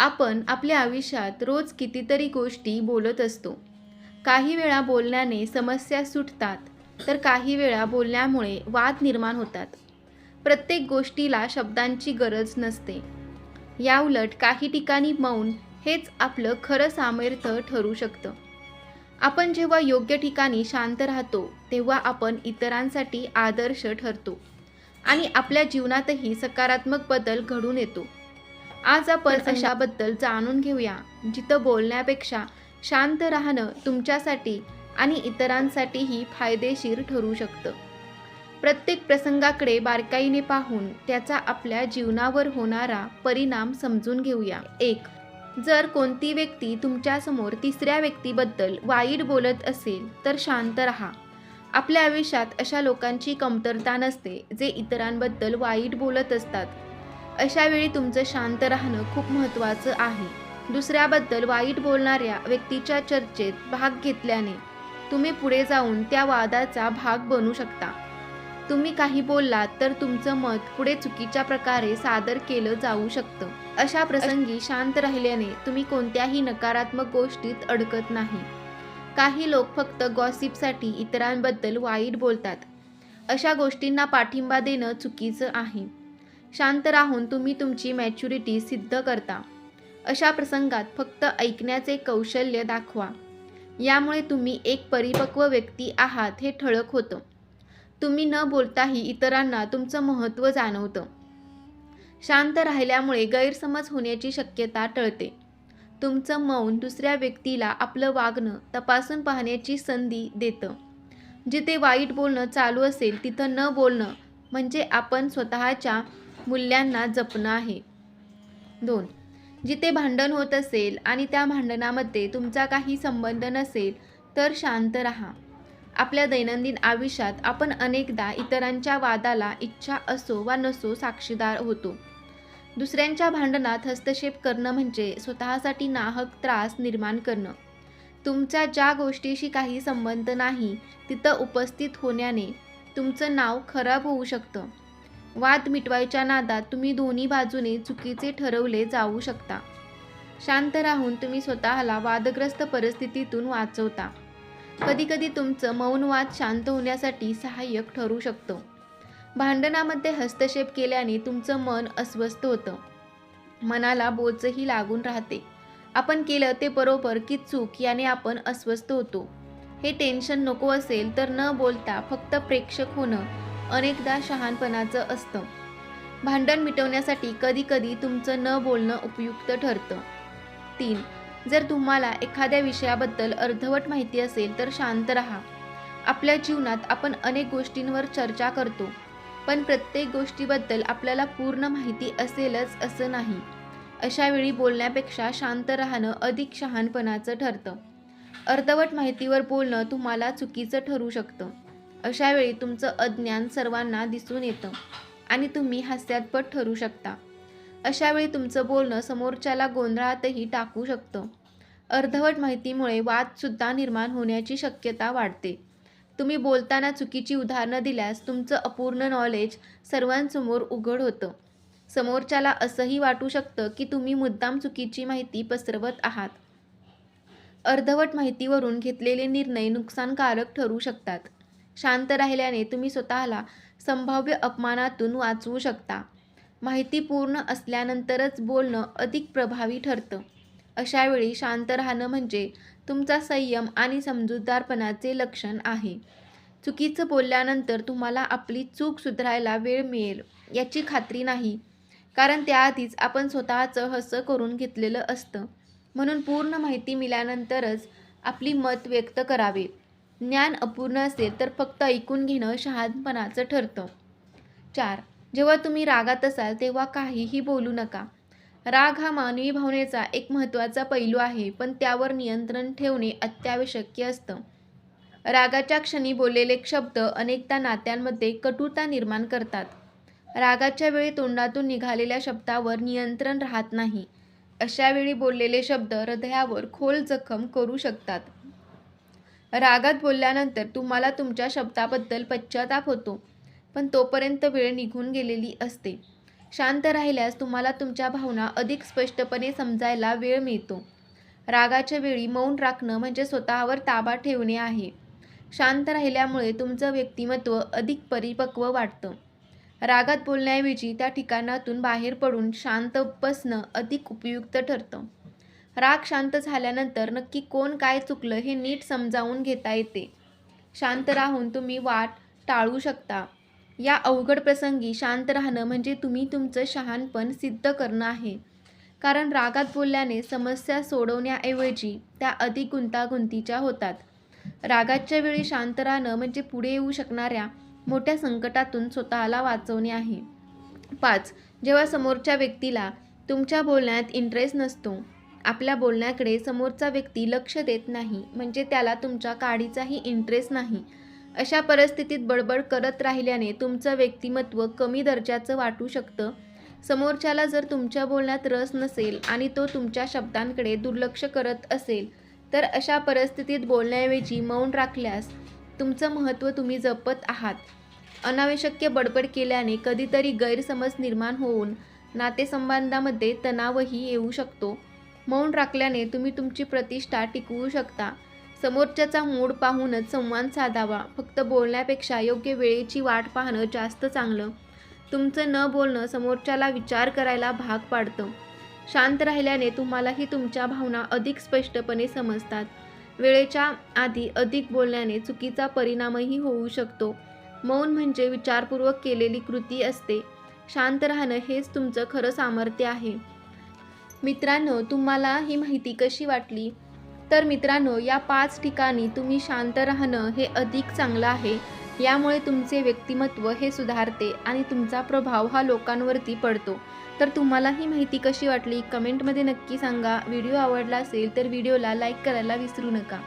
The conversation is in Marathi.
आपण आपल्या आयुष्यात रोज कितीतरी गोष्टी बोलत असतो. काही वेळा बोलण्याने समस्या सुटतात तर काही वेळा बोलण्यामुळे वाद निर्माण होतात. प्रत्येक गोष्टीला शब्दांची गरज नसते. याउलट काही ठिकाणी मौन हेच आपलं खरं सामर्थ्य ठरू शकतं. आपण जेव्हा योग्य ठिकाणी शांत राहतो तेव्हा आपण इतरांसाठी आदर्श ठरतो आणि आपल्या जीवनातही सकारात्मक बदल घडून येतो. आज आपण अशाबद्दल जाणून घेऊया जिथं बोलण्यापेक्षा शांत राहणं तुमच्यासाठी आणि इतरांसाठीही फायदेशीर ठरू शकतं. प्रत्येक प्रसंगाकडे बारकाईने पाहून त्याचा आपल्या जीवनावर होणारा परिणाम समजून घेऊया. एक जर कोणती व्यक्ती तुमच्यासमोर तिसऱ्या व्यक्तीबद्दल वाईट बोलत असेल तर शांत राहा. आपल्या आयुष्यात अशा लोकांची कमतरता नसते जे इतरांबद्दल वाईट बोलत असतात. अशा वेळी तुमचं शांत राहणं खूप महत्त्वाचं आहे. दुसऱ्याबद्दल वाईट बोलणाऱ्या व्यक्तीच्या चर्चेत भाग घेतल्याने तुम्ही पुढे जाऊन त्या वादाचा भाग बनू शकता. तुम्ही काही बोललात तर तुमचं मत पुढे चुकीच्या प्रकारे सादर केलं जाऊ शकतं. अशा प्रसंगी शांत राहिल्याने तुम्ही कोणत्याही नकारात्मक गोष्टीत अडकत नाही. काही लोक फक्त गॉसिपसाठी इतरांबद्दल वाईट बोलतात. अशा गोष्टींना पाठिंबा देणं चुकीचं आहे. शांत राहून तुम्ही तुमची मॅच्युरिटी सिद्ध करता. अशा प्रसंगात फक्त ऐकण्याचे कौशल्य दाखवा. यामुळे तुम्ही एक परिपक्व व्यक्ती आहात हे ठळक होतं. तुम्ही न बोलताही इतरांना तुमचं महत्त्व जाणवतं. शांत राहिल्यामुळे गैरसमज होण्याची शक्यता टळते. तुमचं मौन दुसऱ्या व्यक्तीला आपलं वागणं तपासून पाहण्याची संधी देतं. जिथे वाईट बोलणं चालू असेल तिथं न बोलणं म्हणजे आपण स्वतःच्या मूल्यांना जपणं आहे. दोन. जिथे भांडण होत असेल आणि त्या भांडणामध्ये तुमचा काही संबंध नसेल तर शांत राहा. आपल्या दैनंदिन आयुष्यात आपण अनेकदा इतरांच्या वादाला इच्छा असो वा नसो साक्षीदार होतो. दुसऱ्यांच्या भांडणात हस्तक्षेप करणं म्हणजे स्वतःसाठी नाहक त्रास निर्माण करणं. तुमच्या ज्या गोष्टीशी काही संबंध नाही तिथं उपस्थित होण्याने तुमचं नाव खराब होऊ शकतं. वाद मिटवायच्या नादात तुम्ही दोन्ही बाजूने चुकीचे ठरवले जाऊ शकता. शांत राहून तुम्ही स्वतःला वादग्रस्त परिस्थितीतून वाचवता. कधीकधी तुमचं मौनवाद शांत होण्यासाठी सहाय्यक ठरू शकतं. भांडणामध्ये हस्तक्षेप केल्याने तुमचं मन अस्वस्थ होतं. मनाला बोचही लागून राहते. आपण केलं ते बरोबर की चूक याने आपण अस्वस्थ होतो. हे टेन्शन नको असेल तर न बोलता फक्त प्रेक्षक होणं अनेकदा शहाणपणाचं असतं. भांडण मिटवण्यासाठी कधीकधी तुमचं न बोलणं उपयुक्त ठरतं. तीन जर तुम्हाला एखाद्या विषयाबद्दल अर्धवट माहिती असेल तर शांत राहा. आपल्या जीवनात आपण अनेक गोष्टींवर चर्चा करतो पण प्रत्येक गोष्टीबद्दल आपल्याला पूर्ण माहिती असेलच असं नाही. अशावेळी बोलण्यापेक्षा शांत राहणं अधिक शहाणपणाचं ठरतं. अर्धवट माहितीवर बोलणं तुम्हाला चुकीचं ठरू शकतं. अशावेळी तुमचं अज्ञान सर्वांना दिसून येतं आणि तुम्ही हास्यास्पद ठरू शकता. अशावेळी तुमचं बोलणं समोरच्याला गोंधळातही टाकू शकतं. अर्धवट माहितीमुळे वादसुद्धा निर्माण होण्याची शक्यता वाढते. तुम्ही बोलताना चुकीची उदाहरणं दिल्यास तुमचं अपूर्ण नॉलेज सर्वांसमोर उघड होतं. समोरच्याला असंही वाटू शकतं की तुम्ही मुद्दाम चुकीची माहिती पसरवत आहात. अर्धवट माहितीवरून घेतलेले निर्णय नुकसानकारक ठरू शकतात. शांत राहिल्याने तुम्ही स्वतःला संभाव्य अपमानातून वाचवू शकता. माहिती पूर्ण असल्यानंतरच बोलणं अधिक प्रभावी ठरतं. अशावेळी शांत राहणं म्हणजे तुमचा संयम आणि समजूतदारपणाचे लक्षण आहे. चुकीचं बोलल्यानंतर तुम्हाला आपली चूक सुधारायला वेळ मिळेल याची खात्री नाही. कारण त्याआधीच आपण स्वतःचं हसं करून घेतलेलं असतं. म्हणून पूर्ण माहिती मिळाल्यानंतरच आपली मत व्यक्त करावे. ज्ञान अपूर्ण असेल तर फक्त ऐकून घेणं शहाणपणाचं ठरतं. चार जेव्हा तुम्ही रागात असाल तेव्हा काहीही बोलू नका. राग हा मानवी भावनेचा एक महत्त्वाचा पैलू आहे पण त्यावर नियंत्रण ठेवणे अत्यावश्यक असतं. रागाच्या क्षणी बोललेले शब्द अनेकदा नात्यांमध्ये कटुता निर्माण करतात. रागाच्या वेळी तोंडातून निघालेल्या शब्दावर नियंत्रण राहत नाही. अशा वेळी बोललेले शब्द हृदयावर खोल जखम करू शकतात. रागात बोलल्यानंतर तुम्हाला तुमच्या शब्दाबद्दल पश्चाताप होतो पण तोपर्यंत वेळ निघून गेलेली असते. शांत राहिल्यास तुम्हाला तुमच्या भावना अधिक स्पष्टपणे समजायला वेळ मिळतो. रागाच्या वेळी मौन राखणं म्हणजे स्वतःवर ताबा ठेवणे आहे. शांत राहिल्यामुळे तुमचं व्यक्तिमत्व अधिक परिपक्व वाटतं. रागात बोलण्याऐवजी त्या ठिकाणातून बाहेर पडून शांत बसणं अधिक उपयुक्त ठरतं. राग शांत झाल्यानंतर नक्की कोण काय चुकलं हे नीट समजावून घेता येते. शांत राहून तुम्ही वाट टाळू शकता. या अवघड प्रसंगी शांत राहणं म्हणजे तुम्ही तुमचं शहाणपण सिद्ध करणं आहे. कारण रागात बोलल्याने समस्या सोडवण्याऐवजी त्या अधिक गुंतागुंतीच्या होतात. रागाच्या वेळी शांत राहणं म्हणजे पुढे येऊ शकणाऱ्या मोठ्या संकटातून स्वतःला वाचवणे आहे. पाच जेव्हा समोरच्या व्यक्तीला तुमच्या बोलण्यात इंटरेस्ट नसतो आपल्या बोलण्याकडे समोरचा व्यक्ती लक्ष देत नाही म्हणजे त्याला तुमच्या काडीचाही इंटरेस्ट नाही. अशा परिस्थितीत बडबड करत राहिल्याने तुमचं व्यक्तिमत्व कमी दर्जाचं वाटू शकतं. समोरच्याला जर तुमच्या बोलण्यात रस नसेल आणि तो तुमच्या शब्दांकडे दुर्लक्ष करत असेल तर अशा परिस्थितीत बोलण्याऐवजी मौन राखल्यास तुमचं महत्त्व तुम्ही जपत आहात. अनावश्यक बडबड केल्याने कधीतरी गैरसमज निर्माण होऊन नातेसंबंधामध्ये तणावही येऊ शकतो. मौन राखल्याने तुम्ही तुमची प्रतिष्ठा टिकवू शकता. समोरच्याचा मूड पाहूनच संवाद साधावा. फक्त बोलण्यापेक्षा योग्य वेळेची वाट पाहणं जास्त चांगलं. तुमचं न बोलणं समोरच्याला विचार करायला भाग पाडतं. शांत राहिल्याने तुम्हालाही तुमच्या भावना अधिक स्पष्टपणे समजतात. वेळेच्या आधी अधिक बोलण्याने चुकीचा परिणामही होऊ शकतो. मौन म्हणजे विचारपूर्वक केलेली कृती असते. शांत राहणं हेच तुमचं खरं सामर्थ्य आहे. मित्रांनो तुम्हाला ही माहिती कशी वाटली? तर मित्रांनो या पाच ठिकाणी तुम्ही शांत राहणं हे अधिक चांगलं आहे. यामुळे तुमचे व्यक्तिमत्व हे सुधारते आणि तुमचा प्रभाव हा लोकांवरती पडतो. तर तुम्हाला ही माहिती कशी वाटली? कमेंटमध्ये नक्की सांगा. व्हिडिओ आवडला असेल तर व्हिडिओला लाईक करायला विसरू नका.